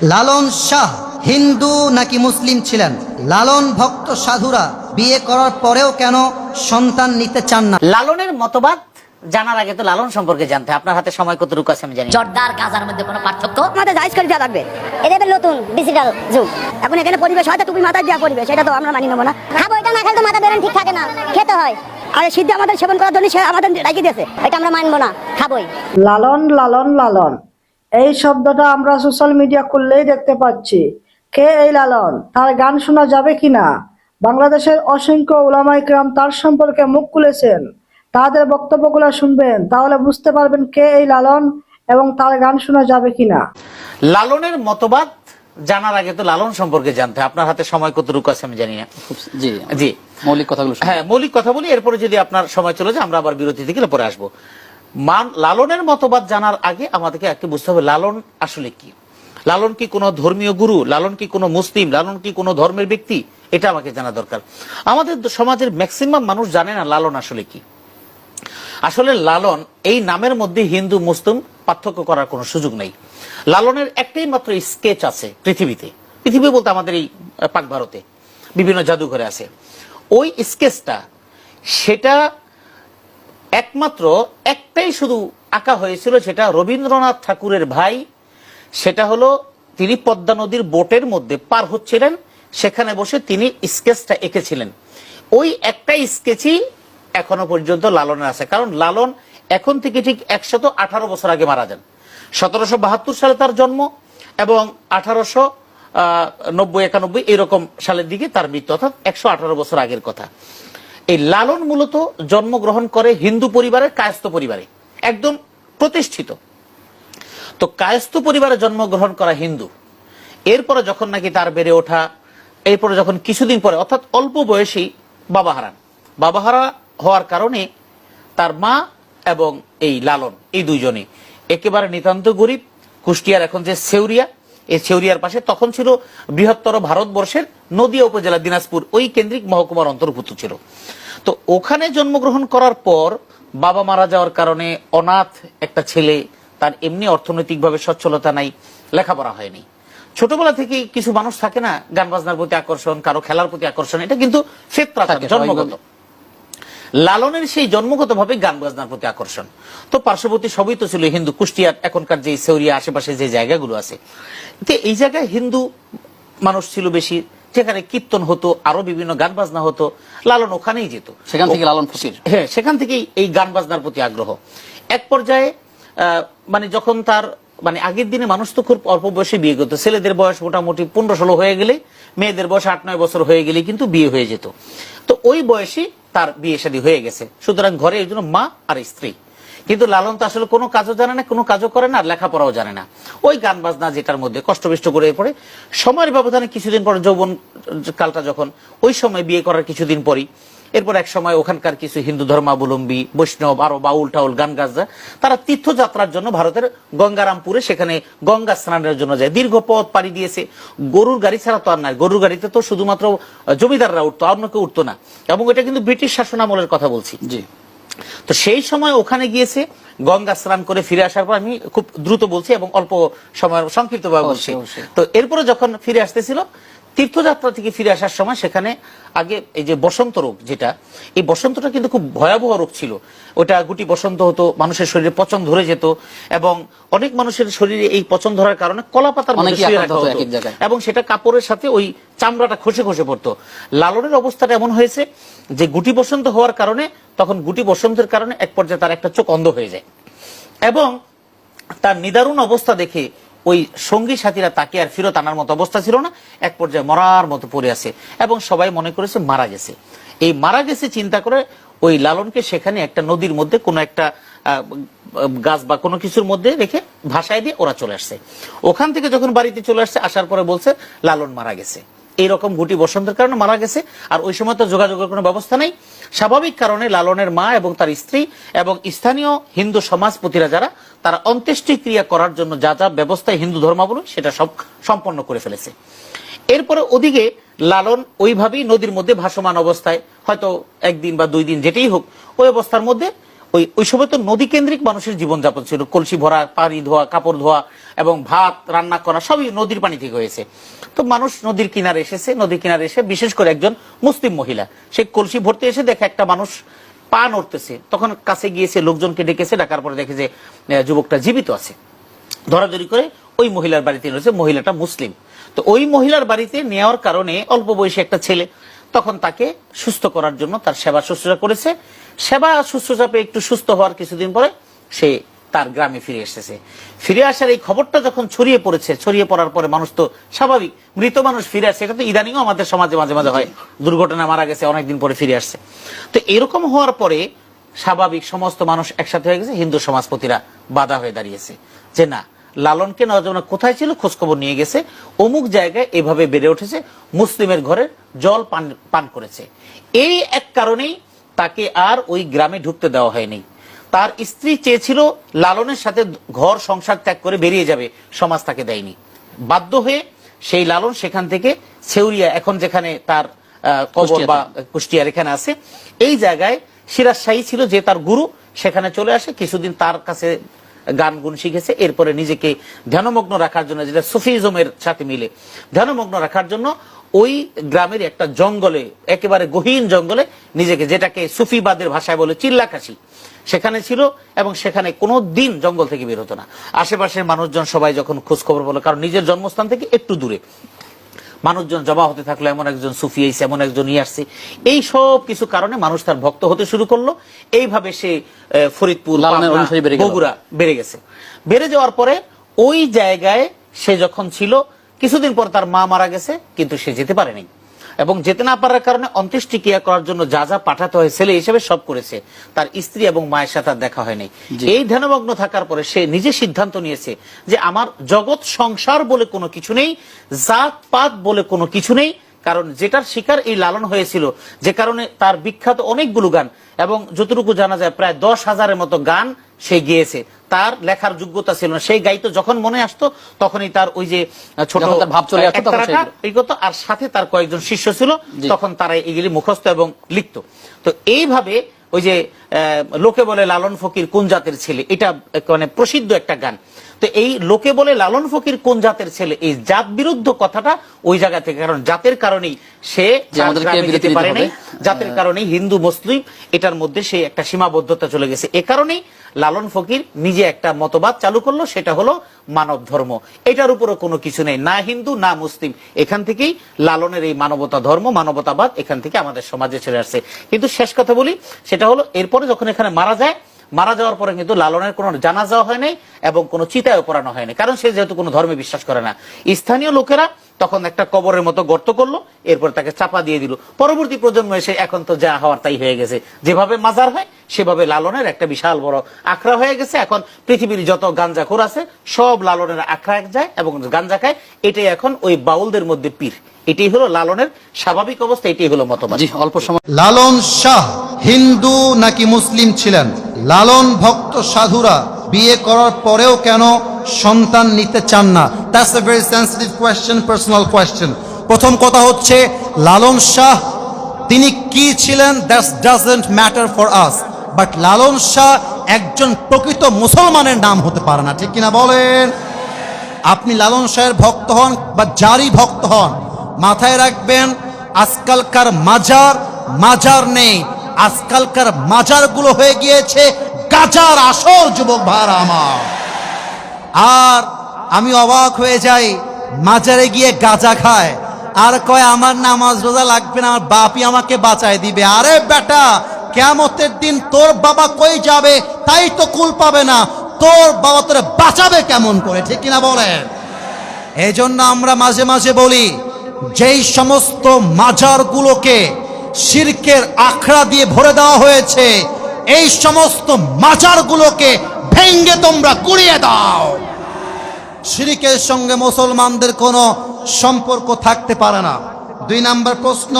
লালন শাহ হিন্দু নাকি মুসলিম ছিলেন? লালন ভক্ত সাধুরা বিয়ে করার পরেও কেন সন্তান নিতে চান না? লালনের মতবাদ জানার আগে তো লালন সম্পর্কে জানতে আপনার হাতে সময় কতটুকু আছে আমি জানি জর্দার গাজার মধ্যে কোনো পার্থক্য? আমাদের জায়জ করে দেওয়া লাগবে। এটা নতুন ডিজিটাল যুগ। এখন এখানে পরিবেশ হয়তো টুপি মাথায় দেওয়া পরিবেশ এটা তো আমরা মানি নেব না। খাব এটা না খেলে তো মাথা বেরোন ঠিক থাকে না। খেতে হয়। আর সিদ্ধি আমাদের সেবন করার জন্য সে আমাদের রাখি দিয়েছে। এটা আমরা মানবো না। খাবোই। লালন লালন লালন। এই শব্দটা আমরা সোশ্যাল মিডিয়া খুললেই দেখতে পাচ্ছি। কে এই লালন? তার গান শোনা যাবে কিনা? বাংলাদেশের অসংখ্য ওলামাই ক্রাম তার সম্পর্কে মুখ খুলেছেন। তাদের বক্তব্যগুলো শুনবেন তাহলে বুঝতে পারবেন কে এই লালন এবং তার গান শোনা যাবে কিনা। লালনের মতবাদ জানার আগে তো লালন সম্পর্কে জানতে আপনার হাতে সময় কতটুকু আছে আমি জানি না। জি জি। মৌলিক কথাগুলো। হ্যাঁ মৌলিক কথা বলি এরপরে যদি আপনার সময় চলে যায় আমরা আবার বিরতি থেকে পরে আসব। মান, লালনের মতবাদ জানার আগে আমাদেরকে একটু বুঝতে হবে, লালন আসলে কি? লালন কি কোনো ধর্মীয় গুরু? লালন কি কোনো মুসলিম? লালন কি কোনো ধর্মের ব্যক্তি? এটা আমাকে জানা দরকার। আমাদের সমাজের ম্যাক্সিমাম মানুষ জানে না লালন আসলে কি। আসলে লালন, এই নামের মধ্যে হিন্দু, মুসলিম পার্থক্য করার কোনো সুযোগ নেই। লালনের একটাই মাত্র স্কেচ আছে পৃথিবীতে। পৃথিবী বলতে আমাদের এই পাক ভারতে। বিভিন্ন জাদুঘরে আছে। ওই স্কেচটা, সেটা একমাত্র একটাই শুধু আঁকা হয়েছিল সেটা রবীন্দ্রনাথ ঠাকুরের ভাই। সেটা হলো তিনি পদ্মা নদীর বোটের মধ্যে পার হচ্ছিলেন, সেখানে বসে তিনি স্কেচটা এঁকেছিলেন। ওই একটা স্কেচই এখনও পর্যন্ত লালনের আছে, কারণ লালন এখন থেকে ঠিক একশত আঠারো বছর আগে মারা যান। সতেরোশো বাহাত্তর সালে তার জন্ম এবং আঠারোশো নব্বই, একানব্বই এরকম সালের দিকে তার মৃত্যু, অর্থাৎ একশো আঠারো বছর আগের কথা। এই লালন মূলত জন্মগ্রহণ করে হিন্দু পরিবারের কায়স্থ পরিবারে, একদম প্রতিষ্ঠিত। তো কায়স্থ পরিবারে জন্মগ্রহণ করা হিন্দু, এরপরে যখন নাকি তার বেড়ে ওঠা, এরপরে যখন কিছুদিন পরে, অর্থাৎ অল্প বয়সী বাবা হারান। বাবা হারা হওয়ার কারণে তার মা এবং এই লালন, এই দুইজনে একেবারে নিতান্ত গরিব, কুষ্টিয়ার এখন যে সেউরিয়া এই সেউরিয়ার পাশে। তখন ছিল বৃহত্তর ভারতবর্ষের নদিয়া উপজেলা দিনাজপুর। ওই কেন্দ্রিক মহকুমার অন্তর্ভুক্ত ছিল। তো ওখানে জন্মগ্রহণ করার পর বাবা মারা যাওয়ার কারণে অনাথ একটা ছেলে তার এমনি অর্থনৈতিকভাবে সচ্ছলতা নাই লেখাপড়া হয়নি। ছোটবেলা থেকে কিছু মানুষ থাকে না গান বাজনার প্রতি আকর্ষণ কারও খেলার প্রতি আকর্ষণ এটা কিন্তু ফেতরা থাকে জন্মগত। লালনের সেই জন্মগত ভাবে গান বাজনার প্রতি আকর্ষণ। তো পার্শ্ববর্তী সবই তো ছিল হিন্দু কুষ্টিয়ার এখনকার যে সেউরিয়া আশেপাশে যে জায়গাগুলো আছে। তো এই জায়গায় হিন্দু মানুষ ছিল বেশি যেখানে কীর্তন হতো আরও বিভিন্ন গান বাজনা হতো লালন ওখানেই যেত। সেখান থেকে লালন ফকির। হ্যাঁ সেখান থেকেই এই গান বাজনার প্রতি আগ্রহ। এক পর্যায়ে আহ, মানে যখন তার মানে আগের দিনে মানুষ তো খুব অল্প বয়সে বিয়ে করতো। ছেলেদের বয়স মোটামুটি পনেরো ষোলো হয়ে গেলে, মেয়েদের বয়স আট নয় বছর হয়ে গেলে কিন্তু বিয়ে হয়ে যেত। তো ওই বয়সে তার বিয়ে শাদী হয়ে গেছে। সুতরাং ঘরে ওই জন্য মা আর স্ত্রী। কিন্তু লালন তো আসলে কোনো কাজও জানে না, কোনো কাজও করে না, আর লেখাপড়াও জানে না। ওই গান বাজনা যেটার মধ্যে কষ্টবিষ্ট করে পড়ে, সময়ের ব্যবধানে কিছুদিন পরে যৌবন কালটা যখন, ওই সময় বিয়ে করার কিছুদিন পরই এরপর এক সময় ওখানকার কিছু হিন্দু ধর্মাবলম্বী বৈষ্ণব আরও বাউল টাউল গান গাছরা তারা তীর্থযাত্রার জন্য ভারতের গঙ্গারামপুরে সেখানে গঙ্গা স্নানের জন্য যায়। দীর্ঘ পথ পাড়ি দিয়েছে। গরুর গাড়ি ছাড়া তো আর নাই। গরুর গাড়িতে তো শুধুমাত্র জমিদাররা উঠতো অন্য কেউ উঠতো না। এবং এটা কিন্তু ব্রিটিশ শাসনামলের কথা বলছি। জি। তো সেই সময় ওখানে গিয়েছে গঙ্গা স্নান করে ফিরে আসার পর আমি খুব দ্রুত বলছি এবং অল্প সময় সংক্ষিপ্ত ভাবে বলছি। তো এরপরে যখন ফিরে আসতেছিল তীর্থযাত্রা থেকে ফিরে আসার সময় সেখানে আগে এই যে বসন্ত রোগ যেটা এই বসন্তটা কিন্তু খুব ভয়াবহ রোগ ছিল। ওটা গুটি বসন্ত হতো মানুষের শরীরে পচন ধরে যেত এবং অনেক মানুষের শরীরে এই পচন ধরার কারণে কলা পাতার। এবং সেটা কাপড়ের সাথে ওই চামড়াটা খসে খসে পড়তো। লালনের অবস্থাটা এমন হয়েছে যে গুটি বসন্ত হওয়ার কারণে তখন গুটি বসন্তের কারণে এক পর্যায়ে তার একটা চোখ অন্ধ হয়ে যায়। এবং তার নিদারুণ অবস্থা দেখে ওই সঙ্গী সাথীরা তাকে আর ফিরত আনার মতো অবস্থা ছিল না। এক পর্যায়ে মরার মতো পড়ে আছে এবং সবাই মনে করেছে মারা গেছে। এই মারা গেছে চিন্তা করে ওই লালনকে সেখানে একটা নদীর মধ্যে কোনো একটা গাছ বা কোনো কিছুর মধ্যে রেখে ভাসায় দিয়ে ওরা চলে আসছে। ওখান থেকে যখন বাড়িতে চলে আসছে, আসার পরে বলছে, লালন মারা গেছে। এইরকম গুটি বসন্তের কারণে মারা গেছে। আর ওই সময় তো যোগাযোগের কোনো ব্যবস্থা নেই। স্বাভাবিক কারণে লালনের মা এবং তার স্ত্রী এবং স্থানীয় হিন্দু সমাজপতিরা যারা তারা অন্ত্যেষ্টি ক্রিয়া করার জন্য যা যা ব্যবস্থায় হিন্দু ধর্মাবলম্বী সেটা সব সম্পন্ন করে ফেলেছে। এরপরে ওদিকে লালন ওইভাবেই নদীর মধ্যে ভাসমান অবস্থায়, হয়তো একদিন বা দুই দিন যেটাই হোক, ওই অবস্থার মধ্যে ওই ওই সময় তো নদী কেন্দ্রিক মানুষের জীবনযাপন ছিল। কলসি ভরা, পানি ধোয়া, কাপড় ধোয়া এবং ভাত রান্না করা সবই নদীর পানি থেকে হয়েছে। তো মানুষ নদীর কিনারে এসেছে, নদীর কিনারে এসে বিশেষ করে একজন মুসলিম মহিলা, সে কলসি ভর্তি এসে দেখে একটা মানুষ পা নড়তেছে। তখন কাছে গিয়েছে লোকজনকে ডেকেছে ডাকার পরে দেখে যে যুবকটা জীবিত আছে। ধরাধরি করে ওই মহিলার বাড়িতে রয়েছে। মহিলাটা মুসলিম। তো ওই মহিলার বাড়িতে নেওয়ার কারণে অল্প বয়সী একটা ছেলে তখন তাকে সুস্থ করার জন্য তার সেবা শুশ্রূষা করেছে। সেবা শুশ্রূষা পেয়ে একটু সুস্থ হওয়ার কিছুদিন পরে সে তার গ্রামে ফিরে এসেছে। ফিরে আসার এই খবরটা যখন ছড়িয়ে পড়েছে, ছড়িয়ে পড়ার পরে মানুষ তো স্বাভাবিক, মৃত মানুষ ফিরে আসছে এটা তো ইদানিংও আমাদের সমাজে মাঝে মাঝে হয়, দুর্ঘটনা মারা গেছে, অনেকদিন পরে ফিরে আসছে। তো এরকম হওয়ার পরে স্বাভাবিক সমস্ত মানুষ একসাথে হয়ে গেছে, হিন্দু সমাজপতিরা বাধা হয়ে দাঁড়িয়েছে। যে না, লালনকে নজনা কোথায় ছিল, খোঁজখবর নিয়ে গেছে, অমুক জায়গায় এভাবে বেড়ে উঠেছে, মুসলিমের ঘরে জল পান পান করেছে। এই এক কারণেই তাকে আর ওই গ্রামে ঢুকতে দেওয়া হয়নি। তার স্ত্রী চেয়েছিল লালনের সাথে ঘর সংসার ত্যাগ করে বেরিয়ে যাবে সমাজ তাকে দেয়নি। বাধ্য হয়ে সেই লালন সেখান থেকে সেউরিয়া এখন যেখানে তার কবর বা কুষ্টিয়ার এখানে আছে এই জায়গায় সিরাজ শাহী ছিল যে তার গুরু সেখানে চলে আসে কিছুদিন তার কাছে গান গুণ শিখেছে এরপরে নিজেকে ধ্যানমগ্ন রাখার জন্য যেটা সুফিজমের সাথে মিলে। ধ্যানমগ্ন রাখার জন্য ওই গ্রামের একটা জঙ্গলে একেবারে গহীন জঙ্গলে নিজেকে যেটাকে সুফিবাদের ভাষায় বলে চিল্লাকাশি সেখানে ছিল এবং সেখানে কোনো দিন জঙ্গল থেকে বের হতো না। আশেপাশের মানুষজন সবাই যখন খোঁজ খবর বলো কারণ নিজের জন্মস্থান থেকে একটু দূরে। মানুষজন জমা হতে থাকল এমন একজন সুফি আইসে এমন একজন আসছে। এই সব কিছু কারণে মানুষ তার ভক্ত হতে শুরু করল। এইভাবে সে ফরিদপুর। বগুড়া বেড়ে গেছে। বেড়ে যাওয়ার পরে ওই জায়গায় সে যখন ছিল কিছুদিন পর তার মা মারা গেছে কিন্তু সে যেতে পারেনি। এবং যেতে না পারার কারণে অন্ত্যেষ্টিক্রিয়া করার জন্য যা যা পাঠাতে হয় ছেলে হিসেবে সব করেছে তার স্ত্রী এবং মায়ের সাথে আর দেখা হয়নি। এই ধ্যানমগ্ন থাকার পরে সে নিজে সিদ্ধান্ত নিয়েছে যে আমার জগৎ সংসার বলে কোনো কিছু নেই জাত পাত বলে কোনো কিছু নেই কারণ যেটার শিকার এই লালন হয়েছিল যে কারণে তার বিখ্যাত অনেকগুলো গান এবং যতটুকু জানা যায় প্রায় দশ হাজারের মতো গান সে গিয়েছে। তার লেখার যোগ্যতা ছিল না। সেই গাইতো যখন মনে আসতো তখনই তার ওই যে ছোট ভাব চলে আসতো আর সাথে তার কয়েকজন শিষ্য ছিল তখন তারা এগুলি মুখস্থ এবং লিখত। তো এইভাবে ওই যে আহ, লোকে বলে লালন ফকির কোন জাতের ছেলে? এটা মানে প্রসিদ্ধ একটা গান। তো এই লোকে বলে লালন ফকির কোন জাতের ছেলে? এই জাত বিরুদ্ধ কথাটা ওই জায়গা থেকে কারণ জাতের কারণেই সে যেতে পারে নাই জাতের কারণেই হিন্দু মুসলিম এটার মধ্যে সে একটা সীমাবদ্ধতা চলে গেছে। এ কারণেই লালন ফকির নিজে একটা মতবাদ চালু করল সেটা হলো মানব ধর্ম। এটার উপরও কোনো কিছু নেই না হিন্দু না মুসলিম। এখান থেকেই লালনের এই মানবতা ধর্ম মানবতাবাদ এখান থেকে আমাদের সমাজে চলে আসছে। কিন্তু শেষ কথা বলি সেটা হলো এরপরে যখন এখানে মারা যায় মারা যাওয়ার পরে কিন্তু লালনের কোনো জানাজা হয় নাই এবং কোনো চিতায় পড়ানো হয়নি। কারণ সে যেহেতু কোনো ধর্মে বিশ্বাস করে না। স্থানীয় লোকেরা তখন একটা কবরের মতো গর্ত করল, এরপর তাকে চাপা দিয়ে দিল। পরবর্তী প্রজন্ম এসে এখন তো যা হওয়ার তাই হয়ে গেছে। যেভাবে মাজার হয়, সেভাবে লালনের একটা বিশাল বড় আখড়া হয়ে গেছে। এখন পৃথিবীর যত গাঞ্জাখোর আছে, সব লালনের আখড়া এক যায় এবং গাঞ্জা খায়। এটাই এখন ওই বাউলদের মধ্যে পীর। এটাই হলো লালনের স্বাভাবিক অবস্থা, এটাই হলো মতবাদ। অল্প সময় লালন শাহ হিন্দু নাকি মুসলিম ছিলেন? লালন ভক্ত সাধুরা বিয়ে করার পরেও কেন সন্তান নিতে চান না? That's a very sensitive question personal question প্রথম কথা হচ্ছে, লালন শাহ, তিনি কি ছিলেন? That's doesn't matter for us but Lalon Shah একজন প্রকৃত মুসলমানের নাম হতে পারে না। ঠিক কিনা বলেন? আপনি লালন শাহের ভক্ত হন বা যারই ভক্ত হন, মাথায় রাখবেন, আজকালকার মাজার মাজার নেই। আজকালকার মাজারগুলো হয়ে গিয়েছে গাজার আসর যুবক ভার আমার। আর আমি অবাক হয়ে যাই, মাজারে গিয়ে গাজা খায়। আর কয়, আমার নামাজ রোজা লাগবে না, আমার বাপই আমাকে বাঁচায় দিবে। আরে বেটা কেমতের দিন তোর বাবা কই যাবে তাই তো কুল পাবে না। তোর বাবা তোরে বাঁচাবে কেমন করে, ঠিক কিনা বলেন? এই জন্য আমরা মাঝে মাঝে বলি, যেই সমস্ত মাজারগুলোকে শিরকের আখড়া দিয়ে ভরে দেওয়া হয়েছে। এই সমস্ত মাজারগুলোকে ভেঙ্গে তোমরা কুড়িয়ে দাও। শিরিকের সঙ্গে মুসলমানদের কোনো সম্পর্ক থাকতে পারে না। দুই নাম্বার প্রশ্ন,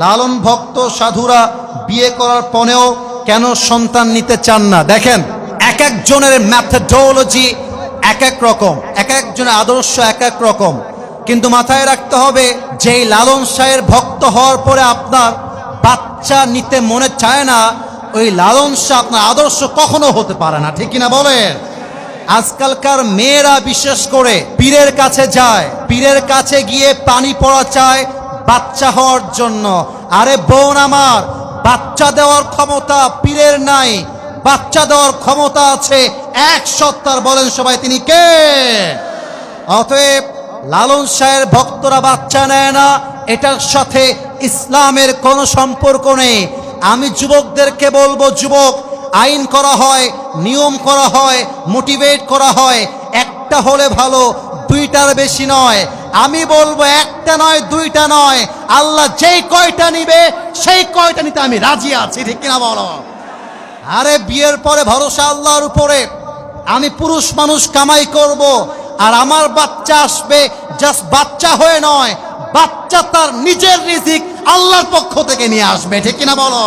লালন ভক্ত সাধুরা বিয়ে করার পরেও কেন সন্তান নিতে চান না? দেখেন, এক একজনের ম্যাথোডোলজি এক এক রকম, এক একজনের আদর্শ এক এক রকম। কিন্তু মাথায় রাখতে হবে, যেই লালন শাহের ভক্ত হওয়ার পরে আপনার বাচ্চা নিতে মনে চায় না, ওই লালন শাহ আপনার আদর্শ কখনো হতে পারে না। ঠিক কিনা বলেন? আজকালকার মেয়েরা বিশেষ করে পীরের কাছে যায়, পীরের কাছে গিয়ে পানি পড়া চায় বাচ্চা হওয়ার জন্য। আরে বোন আমার, বাচ্চা দেওয়ার ক্ষমতা পীরের নাই, বাচ্চা দেওয়ার ক্ষমতা আছে এক সত্তার। বলেন সবাই, তিনি কে? অতএব লালন শাহের ভক্তরা বাচ্চা নেয় না, এটার সাথে ইসলামের কোনো সম্পর্ক নেই। আমি যুবকদেরকে বলব, যুবক, আইন করা হয়, নিয়ম করা হয়, মোটিভেট করা হয়, একটা হলে ভালো, দুইটার বেশি নয়। আমি বলব, একটা নয়, দুইটা নয়। আল্লাহ যেই কয়টা নিবে, সেই কয়টা নিতে আমি রাজি আছি, ঠিক কিনা বলো? আরে, বিয়ের পরে ভরসা আল্লাহর উপরে। আমি পুরুষ মানুষ কামাই করব। আর আমার বাচ্চা আসবে জাস্ট বাচ্চা হয়ে নয়, বাচ্চা তার নিজের রিজিক আল্লাহর পক্ষ থেকে নিয়ে আসবে, ঠিক কিনা বলো?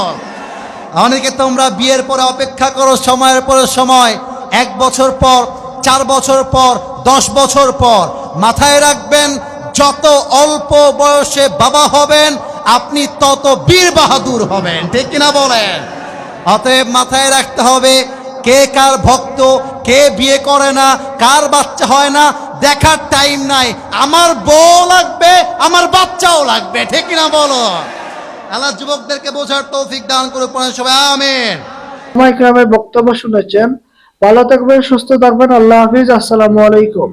অনেকে তোমরা বিয়ের পরে অপেক্ষা করো, সময়ের পরে সময়, এক বছর পর, চার বছর পর, দশ বছর পর। মাথায় রাখবেন, যত অল্প বয়সে বাবা হবেন, আপনি তত বীর বাহাদুর হবেন, ঠিক কিনা বলেন? অতএব মাথায় রাখতে হবে কে কার ভক্ত, কে বিয়ে করে না, কার বাচ্চা হয় না, দেখার টাইম নাই। আমার বউ লাগবে, আমার বাচ্চাও লাগবে, ঠিক না বলো? আল্লাহ যুবকদেরকে বোঝার তৌফিক দান করে পড়েন সবাই আমের বক্তব্য শুনেছেন। ভালো থাকবেন, সুস্থ থাকবেন, আল্লাহ হাফিজ, আসসালামু আলাইকুম।